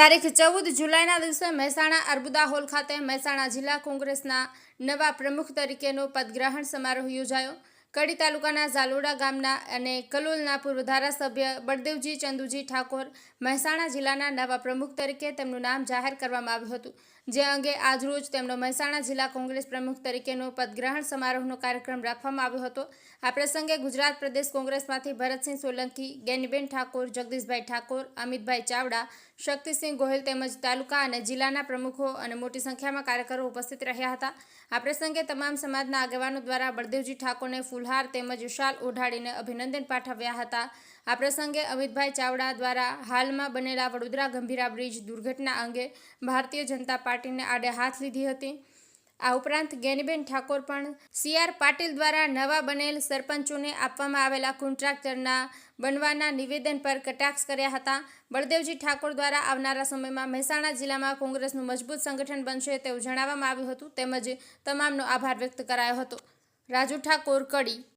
તારીખ ચૌદ જુલાઈના દિવસે મહેસાણા અર્બુદા હોલ ખાતે મહેસાણા જિલ્લા કોંગ્રેસના નવા પ્રમુખ તરીકેનો પદગ્રહણ સમારોહ યોજાયો. કડી તાલુકાના ઝાલોડા ગામના અને કલોલના પૂર્વ ધારાસભ્ય બળદેવજી ચંદુજી ઠાકોર મહેસાણા જિલ્લાના નવા પ્રમુખ તરીકે તેમનું નામ જાહેર કરવામાં આવ્યું હતું. જે અંગે આજરોજ તેમનો મહેસાણા જિલ્લા કોંગ્રેસ પ્રમુખ તરીકેનો પદગ્રહણ સમારોહનો કાર્યક્રમ રાખવામાં આવ્યો હતો. આ પ્રસંગે ગુજરાત પ્રદેશ કોંગ્રેસમાંથી ભરતસિંહ સોલંકી, ગેનીબેન ઠાકોર, જગદીશભાઈ ઠાકોર, અમિતભાઈ ચાવડા, શક્તિસિંહ ગોહિલ તેમજ તાલુકા અને જિલ્લાના પ્રમુખો અને મોટી સંખ્યામાં કાર્યકરો ઉપસ્થિત રહ્યા હતા. આ પ્રસંગે તમામ સમાજના આગેવાનો દ્વારા બળદેવજી ઠાકોરને ફૂલહાર તેમજ શાલ ઓઢાડીને અભિનંદન પાઠવ્યા હતા. આ પ્રસંગે અમિતભાઈ ચાવડા દ્વારા હાલમાં બનેલા વડોદરા ગંભીરા બ્રિજ દુર્ઘટના અંગે ભારતીય જનતા પાર્ટીને આડે હાથ લીધી હતી. આ ઉપરાંત ગેનીબેન ઠાકોર પણ સી આર પાટીલ દ્વારા નવા બનેલ સરપંચોને આપવામાં આવેલા કોન્ટ્રાક્ટરના બનવાના નિવેદન પર કટાક્ષ કર્યા હતા. બળદેવજી ઠાકોર દ્વારા આવનારા સમયમાં મહેસાણા જિલ્લામાં કોંગ્રેસનું મજબૂત સંગઠન બનશે તેવું જણાવવામાં આવ્યું હતું. તેમજ તમામનો આભાર વ્યક્ત કરાયો હતો. રાજુ ઠાકોર કડી.